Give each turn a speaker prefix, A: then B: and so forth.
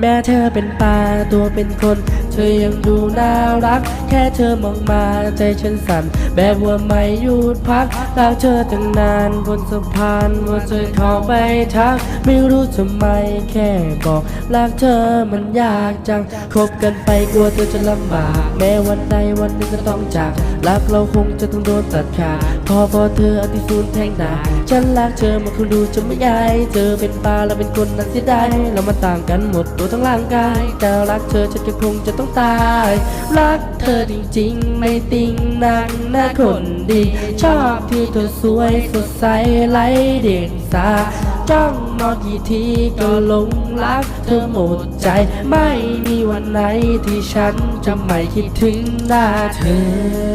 A: แม้เธอเป็นปลาตัวเป็นคนเธอยังดูน่ารัก แค่เธอมองมาใจฉันสั่น แบบว่าไม่หยุดพักรักเธอตั้งนานบนสะพานว่าเธอเข้าไปทัก ไม่รู้ทำไมแค่บอกรักเธอมันยากจังคบกันไปกลัวเธอจะลำบาก แม้วันใดวันหนึ่งก็ต้องจากรักเราคงจะต้องโดนตัดขาดพอพอเธอเอาที่ศูนแทงดาฉันรักเธอมันคงดูจะไม่ยายเธอเป็นปลาเราเป็นคนนั้นเสียดายเรามาต่างกันหมดตัวทั้งร่างกาย แต่รักเธอฉันก็คงจะต้องตาย รักเธอจริงๆ ไม่ติงนางหน้าคนดี ชอบที่เธอสวยสดใสไร้เดียงสาจ้องมองกี่ทีก็หลงรักเธอหมดใจ ไม่มีวันไหนที่ฉันจะไม่คิดถึงหน้าเธอ